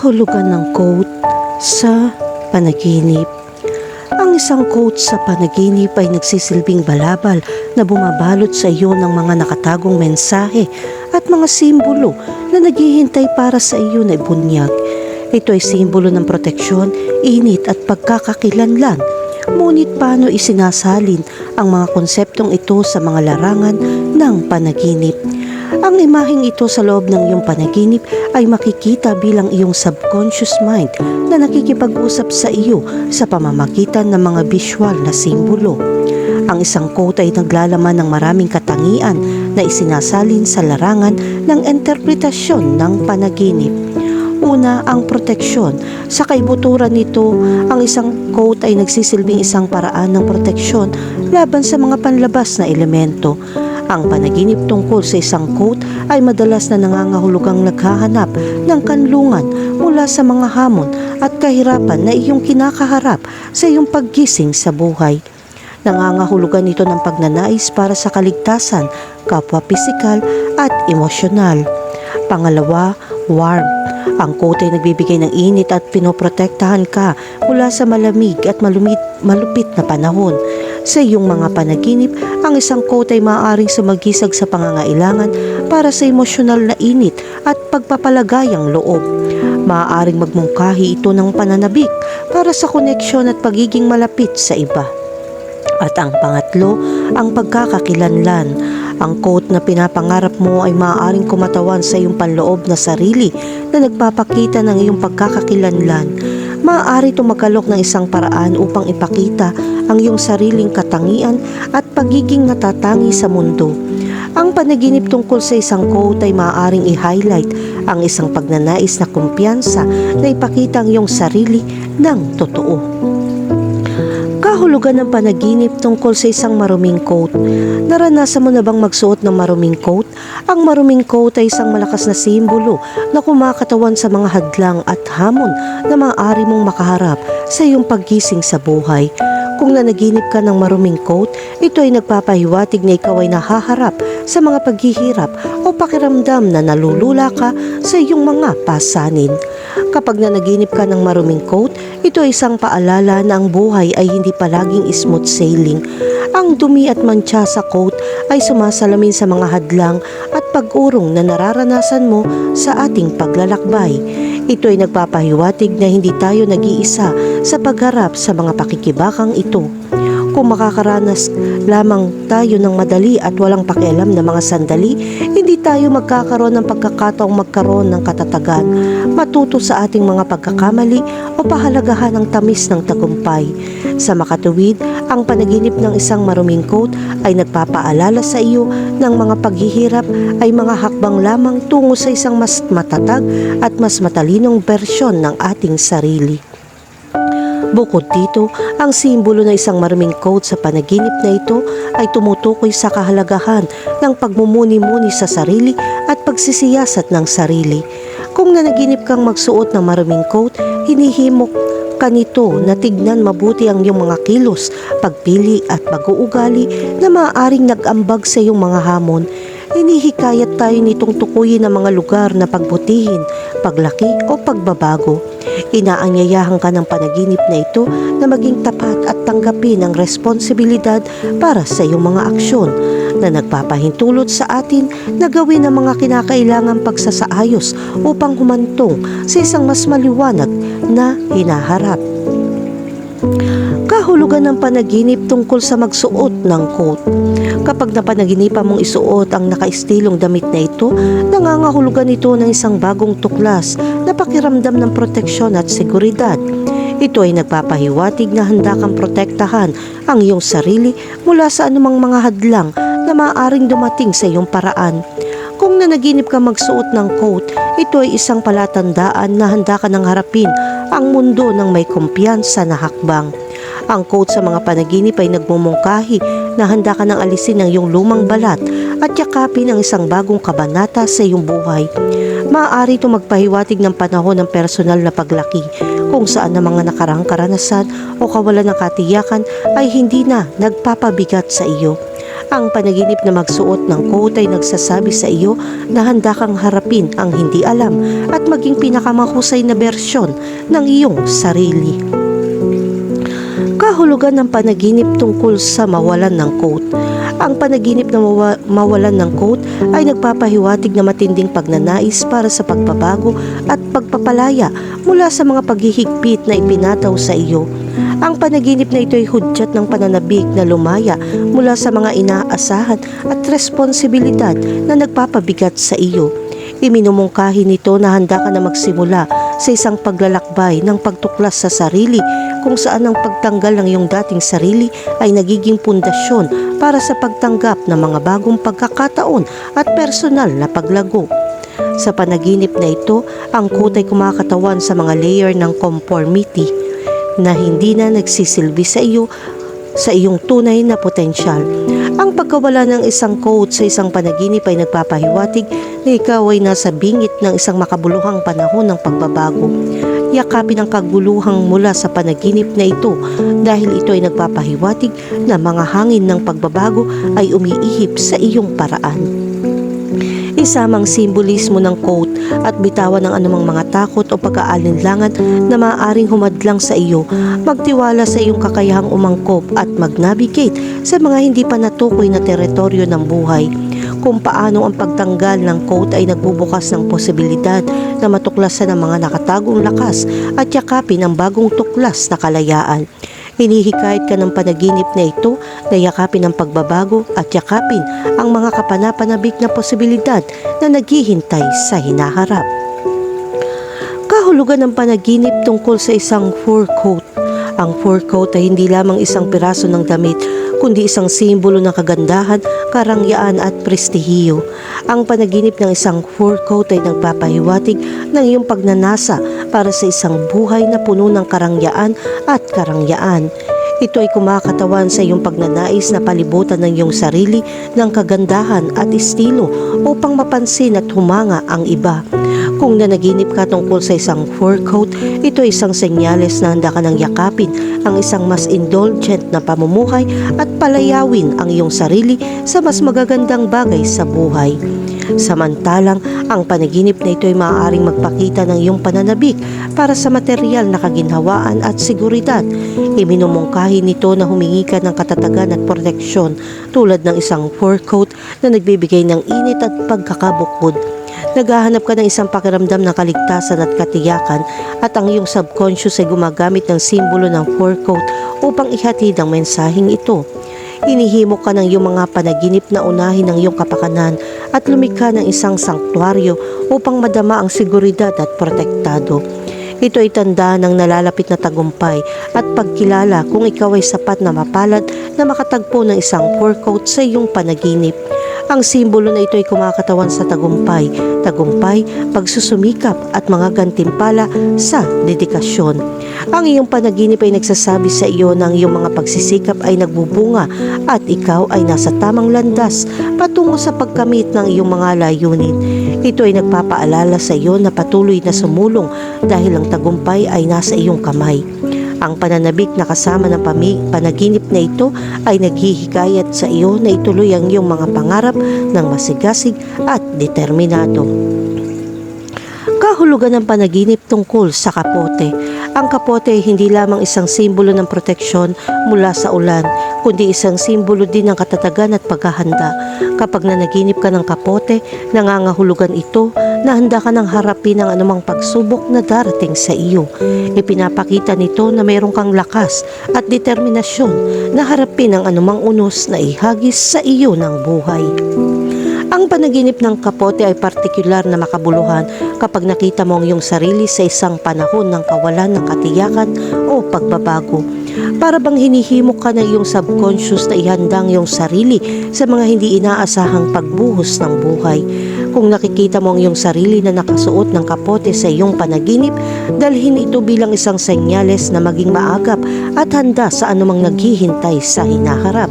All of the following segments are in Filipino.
kahulugan ng quote sa panaginip. Ang isang quote sa panaginip ay nagsisilbing balabal na bumabalot sa iyo ng mga nakatagong mensahe at mga simbolo na naghihintay para sa iyo na ibunyag. Ito ay simbolo ng proteksyon, init at pagkakakilanlan. Ngunit paano isinasalin ang mga konseptong ito sa mga larangan ng panaginip? Ang imaheng ito sa loob ng iyong panaginip ay makikita bilang iyong subconscious mind na nakikipag-usap sa iyo sa pamamagitan ng mga visual na simbolo. Ang isang quote ay naglalaman ng maraming katangian na isinasalin sa larangan ng interpretasyon ng panaginip. Una, ang proteksyon. Sa kaibuturan nito, ang isang quote ay nagsisilbing isang paraan ng proteksyon laban sa mga panlabas na elemento. Ang panaginip tungkol sa isang quote ay madalas na nangangahulugang naghahanap ng kanlungan mula sa mga hamon at kahirapan na iyong kinakaharap sa iyong paggising sa buhay. Nangangahulugan ito ng pagnanais para sa kaligtasan, kapwa pisikal at emosyonal. Pangalawa, warm. Ang kote ay nagbibigay ng init at pinoprotektahan ka mula sa malamig at malumit, malupit na panahon. Sa iyong mga panaginip, ang isang kote ay maaaring sumagisag sa pangangailangan para sa emosyonal na init at pagpapalagayang loob. Maaaring magmungkahi ito ng pananabik para sa koneksyon at pagiging malapit sa iba. At ang pangatlo, ang pagkakakilanlan. Ang quote na pinapangarap mo ay maaaring kumatawan sa iyong panloob na sarili na nagpapakita ng iyong pagkakakilanlan. Maaari itong magkalok ng isang paraan upang ipakita ang iyong sariling katangian at pagiging natatangi sa mundo. Ang panaginip tungkol sa isang quote ay maaaring i-highlight ang isang pagnanais na kumpiyansa na ipakita ang iyong sarili ng totoo kahulugan ng panaginip tungkol sa isang maruming coat. Naranasan mo na bang magsuot ng maruming coat? Ang maruming coat ay isang malakas na simbolo na kumakatawan sa mga hadlang at hamon na maaari mong makaharap sa iyong paggising sa buhay. Kung nanaginip ka ng maruming coat, ito ay nagpapahiwatig na ikaw ay nahaharap sa mga paghihirap o pakiramdam na nalulula ka sa iyong mga pasanin. Kapag nanaginip ka ng maruming coat, ito ay isang paalala na ang buhay ay hindi palaging smooth sailing. Ang dumi at mantsa sa coat ay sumasalamin sa mga hadlang at pag-urong na nararanasan mo sa ating paglalakbay. Ito ay nagpapahiwatig na hindi tayo nag-iisa sa pagharap sa mga pakikibakang ito. Kung makakaranas lamang tayo ng madali at walang pakialam na mga sandali, hindi tayo magkakaroon ng pagkakataong magkaroon ng katatagan, matuto sa ating mga pagkakamali o pahalagahan ng tamis ng tagumpay. Sa makatuwid, ang panaginip ng isang maruming coat ay nagpapaalala sa iyo ng mga paghihirap ay mga hakbang lamang tungo sa isang mas matatag at mas matalinong bersyon ng ating sarili. Bukod dito, ang simbolo ng isang maruming coat sa panaginip na ito ay tumutukoy sa kahalagahan ng pagmumuni-muni sa sarili at pagsisiyasat ng sarili. Kung nanaginip kang magsuot ng maruming coat, hinihimok ka nito na tignan mabuti ang iyong mga kilos, pagpili at pag-uugali na maaaring nag-ambag sa iyong mga hamon. Hinihikayat tayo nitong tukuyin ang mga lugar na pagbutihin, paglaki o pagbabago. Inaanyayahan ka ng panaginip na ito na maging tapat at tanggapin ang responsibilidad para sa iyong mga aksyon na nagpapahintulot sa atin na gawin ang mga kinakailangang pagsasaayos upang humantong sa isang mas maliwanag na hinaharap. Kahulugan ng panaginip tungkol sa magsuot ng coat. Kapag napanaginipan mong isuot ang nakaistilong damit na ito, nangangahulugan ito ng isang bagong tuklas na pakiramdam ng proteksyon at seguridad. Ito ay nagpapahiwatig na handa kang protektahan ang iyong sarili mula sa anumang mga hadlang na maaaring dumating sa iyong paraan. Kung nanaginip ka magsuot ng coat, ito ay isang palatandaan na handa ka nang harapin ang mundo ng may kumpiyansa na hakbang. Ang quote sa mga panaginip ay nagmumungkahi na handa ka nang alisin ang iyong lumang balat at yakapin ang isang bagong kabanata sa iyong buhay. Maaari ito magpahiwatig ng panahon ng personal na paglaki kung saan ang mga nakarang karanasan o kawalan ng katiyakan ay hindi na nagpapabigat sa iyo. Ang panaginip na magsuot ng coat ay nagsasabi sa iyo na handa kang harapin ang hindi alam at maging pinakamahusay na bersyon ng iyong sarili. Kahulugan ng panaginip tungkol sa mawalan ng coat. Ang panaginip na mawa- mawalan ng coat ay nagpapahiwatig na matinding pagnanais para sa pagbabago at pagpapalaya mula sa mga paghihigpit na ipinataw sa iyo. Ang panaginip na ito ay hudyat ng pananabik na lumaya mula sa mga inaasahan at responsibilidad na nagpapabigat sa iyo. Iminumungkahi nito na handa ka na magsimula sa isang paglalakbay ng pagtuklas sa sarili kung saan ang pagtanggal ng iyong dating sarili ay nagiging pundasyon para sa pagtanggap ng mga bagong pagkakataon at personal na paglago. Sa panaginip na ito, ang kot ay kumakatawan sa mga layer ng conformity na hindi na nagsisilbi sa iyo sa iyong tunay na potensyal. Ang pagkawala ng isang coat sa isang panaginip ay nagpapahiwatig na ikaw ay nasa bingit ng isang makabuluhang panahon ng pagbabago. Yakapin ang kaguluhang mula sa panaginip na ito dahil ito ay nagpapahiwatig na mga hangin ng pagbabago ay umiihip sa iyong paraan. Isamang simbolismo ng coat at bitawan ng anumang mga takot o pag-aalinlangan na maaaring humadlang sa iyo. Magtiwala sa iyong kakayahang umangkop at mag-navigate sa mga hindi pa natukoy na teritoryo ng buhay. Kung paano ang pagtanggal ng coat ay nagbubukas ng posibilidad na matuklasan ang mga nakatagong lakas at yakapin ang bagong tuklas na kalayaan. Hinihikayat ka ng panaginip na ito na yakapin ang pagbabago at yakapin ang mga kapanapanabik na posibilidad na naghihintay sa hinaharap. Kahulugan ng panaginip tungkol sa isang fur coat. Ang fur coat ay hindi lamang isang piraso ng damit, kundi isang simbolo ng kagandahan, karangyaan at prestihiyo. Ang panaginip ng isang fur coat ay nagpapahiwatig ng iyong pagnanasa para sa isang buhay na puno ng karangyaan at karangyaan. Ito ay kumakatawan sa iyong pagnanais na palibutan ng iyong sarili ng kagandahan at estilo upang mapansin at humanga ang iba. Kung nanaginip ka tungkol sa isang fur coat, ito ay isang senyales na handa ka ng yakapin ang isang mas indulgent na pamumuhay at palayawin ang iyong sarili sa mas magagandang bagay sa buhay. Samantalang, ang panaginip na ito ay maaaring magpakita ng iyong pananabik para sa material na kaginhawaan at seguridad. Iminumungkahi nito na humingi ka ng katatagan at proteksyon tulad ng isang fur coat na nagbibigay ng init at pagkakabukod. Naghahanap ka ng isang pakiramdam ng kaligtasan at katiyakan at ang iyong subconscious ay gumagamit ng simbolo ng fur coat upang ihatid ang mensaheng ito. Inihimo ka ng iyong mga panaginip na unahin ng iyong kapakanan at lumikha ng isang sanktuaryo upang madama ang seguridad at protektado. Ito ay tanda ng nalalapit na tagumpay at pagkilala kung ikaw ay sapat na mapalad na makatagpo ng isang coat sa iyong panaginip. Ang simbolo na ito ay kumakatawan sa tagumpay, tagumpay, pagsusumikap at mga gantimpala sa dedikasyon. Ang iyong panaginip ay nagsasabi sa iyo na ang iyong mga pagsisikap ay nagbubunga at ikaw ay nasa tamang landas patungo sa pagkamit ng iyong mga layunin. Ito ay nagpapaalala sa iyo na patuloy na sumulong dahil ang tagumpay ay nasa iyong kamay. Ang pananabik na kasama ng pami- panaginip na ito ay naghihikayat sa iyo na ituloy ang iyong mga pangarap ng masigasig at determinado. Kahulugan ng panaginip tungkol sa kapote. Ang kapote ay hindi lamang isang simbolo ng proteksyon mula sa ulan, kundi isang simbolo din ng katatagan at paghahanda. Kapag nanaginip ka ng kapote, nangangahulugan ito na handa ka ng harapin ang anumang pagsubok na darating sa iyo. Ipinapakita nito na mayroon kang lakas at determinasyon na harapin ang anumang unos na ihagis sa iyo ng buhay. Ang panaginip ng kapote ay partikular na makabuluhan kapag nakita mo ang iyong sarili sa isang panahon ng kawalan ng katiyakan o pagbabago. Para bang hinihimok ka na iyong subconscious na ihandang iyong sarili sa mga hindi inaasahang pagbuhos ng buhay. Kung nakikita mo ang iyong sarili na nakasuot ng kapote sa iyong panaginip, dalhin ito bilang isang senyales na maging maagap at handa sa anumang naghihintay sa hinaharap.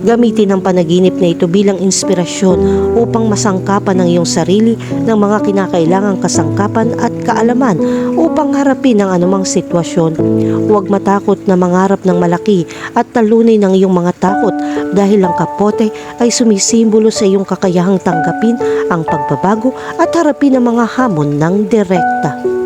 Gamitin ang panaginip na ito bilang inspirasyon upang masangkapan ng iyong sarili ng mga kinakailangang kasangkapan at kaalaman upang harapin ang anumang sitwasyon. Huwag matakot na mangarap ng malaki at talunin ng iyong mga takot dahil ang kapote ay sumisimbolo sa iyong kakayahang tanggapin ang pagbabago at harapin ang mga hamon ng direkta.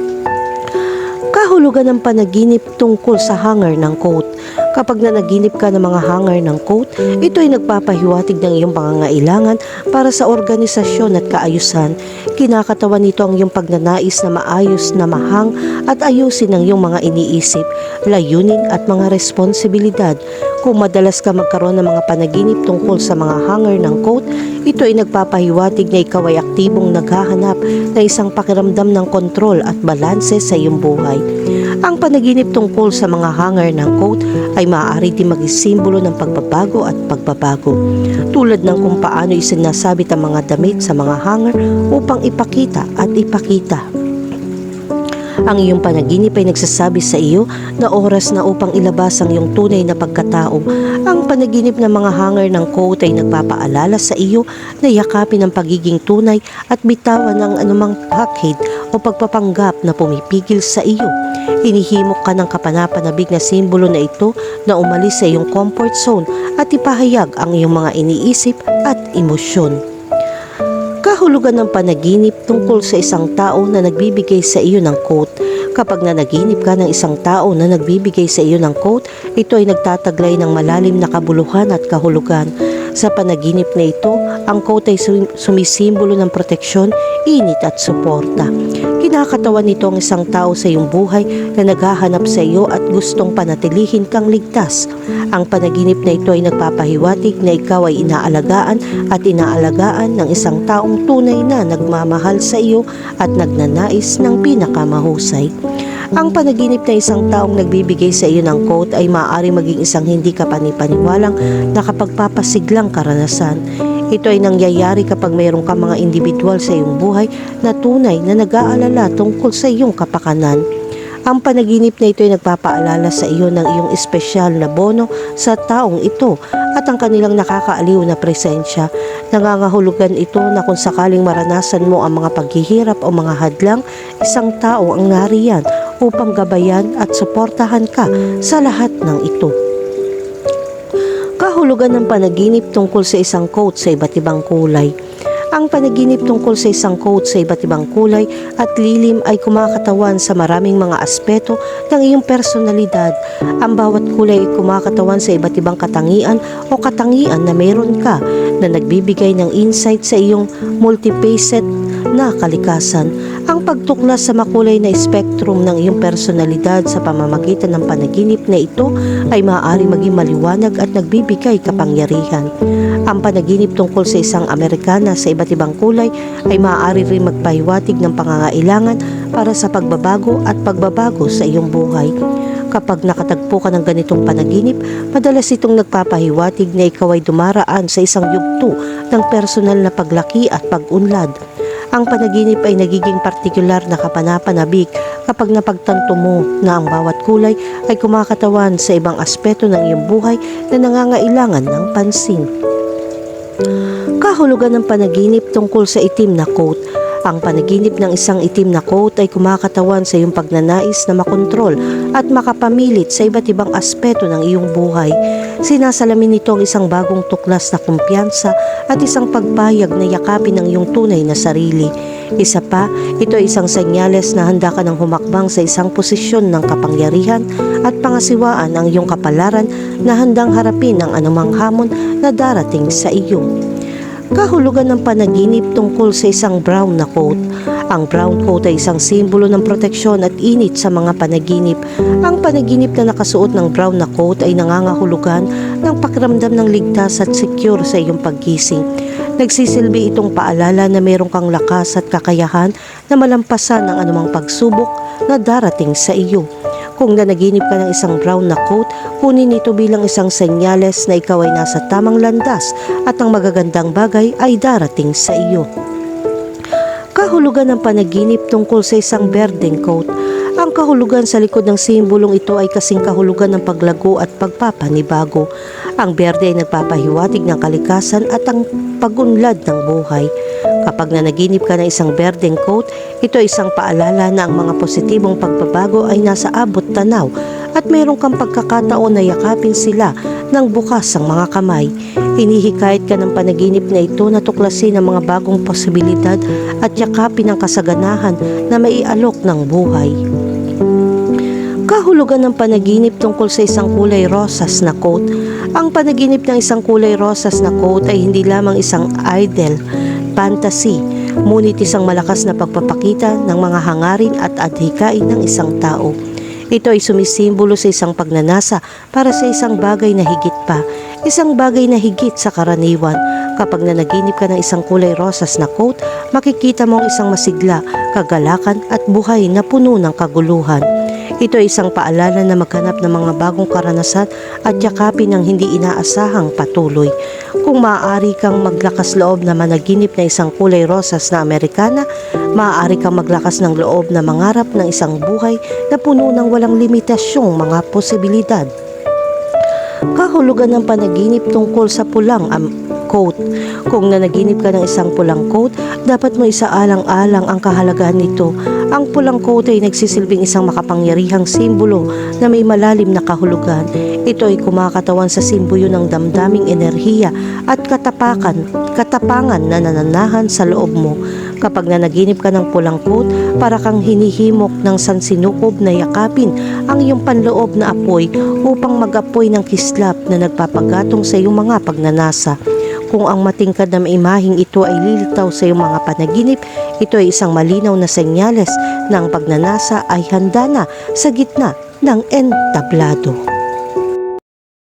Kahulugan ng panaginip tungkol sa hanger ng coat. Kapag nanaginip ka ng mga hanger ng coat, ito ay nagpapahiwatig ng iyong pangangailangan para sa organisasyon at kaayusan. Kinakatawan nito ang iyong pagnanais na maayos na mahang at ayusin ang iyong mga iniisip, layunin at mga responsibilidad. Kung madalas ka magkaroon ng mga panaginip tungkol sa mga hanger ng coat, ito ay nagpapahiwatig na ikaw ay aktibong naghahanap ng isang pakiramdam ng kontrol at balanse sa iyong buhay. Ang panaginip tungkol sa mga hanger ng coat ay maaari din maging simbolo ng pagbabago at pagbabago. Tulad ng kung paano isinasabit ang mga damit sa mga hanger upang ipakita at ipakita. Ang iyong panaginip ay nagsasabi sa iyo na oras na upang ilabas ang iyong tunay na pagkatao. Panaginip ng mga hanger ng coat ay nagpapaalala sa iyo na yakapin ang pagiging tunay at bitawan ang anumang pakid o pagpapanggap na pumipigil sa iyo. Hinihimok ka ng kapanapanabig na simbolo na ito na umalis sa iyong comfort zone at ipahayag ang iyong mga iniisip at emosyon. Kahulugan ng panaginip tungkol sa isang tao na nagbibigay sa iyo ng quote. Kapag nanaginip ka ng isang tao na nagbibigay sa iyo ng quote, ito ay nagtataglay ng malalim na kabuluhan at kahulugan. Sa panaginip na ito, ang quote ay sum- sumisimbolo ng proteksyon, init at suporta. Kinakatawan nito ang isang tao sa iyong buhay na naghahanap sa iyo at gustong panatilihin kang ligtas. Ang panaginip na ito ay nagpapahiwatig na ikaw ay inaalagaan at inaalagaan ng isang taong tunay na nagmamahal sa iyo at nagnanais ng pinakamahusay. Ang panaginip na isang taong nagbibigay sa iyo ng quote ay maaari maging isang hindi kapanipaniwalang nakapagpapasiglang karanasan. Ito ay nangyayari kapag mayroon ka mga individual sa iyong buhay na tunay na nag-aalala tungkol sa iyong kapakanan. Ang panaginip na ito ay nagpapaalala sa iyo ng iyong espesyal na bono sa taong ito at ang kanilang nakakaaliw na presensya. Nangangahulugan ito na kung sakaling maranasan mo ang mga paghihirap o mga hadlang, isang tao ang nariyan upang gabayan at suportahan ka sa lahat ng ito. Kahulugan ng panaginip tungkol sa isang coat sa iba't ibang kulay. Ang panaginip tungkol sa isang coat sa iba't ibang kulay at lilim ay kumakatawan sa maraming mga aspeto ng iyong personalidad. Ang bawat kulay ay kumakatawan sa iba't ibang katangian o katangian na mayroon ka na nagbibigay ng insight sa iyong multifaceted na kalikasan. Ang pagtuklas sa makulay na spektrum ng iyong personalidad sa pamamagitan ng panaginip na ito ay maaari maging maliwanag at nagbibigay kapangyarihan. Ang panaginip tungkol sa isang Amerikana sa iba't ibang kulay ay maaari rin magpahiwatig ng pangangailangan para sa pagbabago at pagbabago sa iyong buhay. Kapag nakatagpo ka ng ganitong panaginip, madalas itong nagpapahiwatig na ikaw ay dumaraan sa isang yugto ng personal na paglaki at pag-unlad. Ang panaginip ay nagiging partikular na kapanapanabik kapag napagtanto mo na ang bawat kulay ay kumakatawan sa ibang aspeto ng iyong buhay na nangangailangan ng pansin. Kahulugan ng panaginip tungkol sa itim na coat. Ang panaginip ng isang itim na coat ay kumakatawan sa iyong pagnanais na makontrol at makapamilit sa iba't ibang aspeto ng iyong buhay. Sinasalamin nito ang isang bagong tuklas na kumpiyansa at isang pagpayag na yakapin ang iyong tunay na sarili. Isa pa, ito ay isang senyales na handa ka ng humakbang sa isang posisyon ng kapangyarihan at pangasiwaan ang iyong kapalaran na handang harapin ang anumang hamon na darating sa iyo. Kahulugan ng panaginip tungkol sa isang brown na coat. Ang brown coat ay isang simbolo ng proteksyon at init sa mga panaginip. Ang panaginip na nakasuot ng brown na coat ay nangangahulugan ng pakiramdam ng ligtas at secure sa iyong paggising. Nagsisilbi itong paalala na mayroon kang lakas at kakayahan na malampasan ang anumang pagsubok na darating sa iyo. Kung nanaginip ka ng isang brown na coat, kunin ito bilang isang senyales na ikaw ay nasa tamang landas at ang magagandang bagay ay darating sa iyo. Kahulugan ng panaginip tungkol sa isang berdeng coat. Ang kahulugan sa likod ng simbolong ito ay kasing kahulugan ng paglago at pagpapanibago. Ang berde ay nagpapahiwatig ng kalikasan at ang pagunlad ng buhay. Kapag nanaginip ka ng isang berdeng coat, ito ay isang paalala na ang mga positibong pagbabago ay nasa abot tanaw at mayroon kang pagkakataon na yakapin sila ng bukas ang mga kamay. Hinihikayat ka ng panaginip na ito na tuklasin ang mga bagong posibilidad at yakapin ang kasaganahan na maialok ng buhay. Kahulugan ng panaginip tungkol sa isang kulay rosas na coat. Ang panaginip ng isang kulay rosas na coat ay hindi lamang isang idle fantasy, ngunit isang malakas na pagpapakita ng mga hangarin at adhikain ng isang tao. Ito ay sumisimbolo sa isang pagnanasa para sa isang bagay na higit pa, isang bagay na higit sa karaniwan. Kapag nanaginip ka ng isang kulay rosas na coat, makikita mo ang isang masigla, kagalakan at buhay na puno ng kaguluhan. Ito ay isang paalala na maghanap ng mga bagong karanasan at yakapin ng hindi inaasahang patuloy. Kung maaari kang maglakas loob na managinip na isang kulay rosas na Amerikana, maaari kang maglakas ng loob na mangarap ng isang buhay na puno ng walang limitasyong mga posibilidad. Kahulugan ng panaginip tungkol sa pulang am coat. Kung nanaginip ka ng isang pulang coat, dapat mo isaalang-alang ang kahalagahan nito. Ang pulang coat ay nagsisilbing isang makapangyarihang simbolo na may malalim na kahulugan. Ito ay kumakatawan sa simbolyo ng damdaming enerhiya at katapakan, katapangan na nananahan sa loob mo. Kapag nanaginip ka ng pulang coat, para kang hinihimok ng sansinukob na yakapin ang iyong panloob na apoy upang mag-apoy ng kislap na nagpapagatong sa iyong mga pagnanasa. Kung ang matingkad na imaheng ito ay lilitaw sa iyong mga panaginip, ito ay isang malinaw na senyales na ang pagnanasa ay handa na sa gitna ng entablado.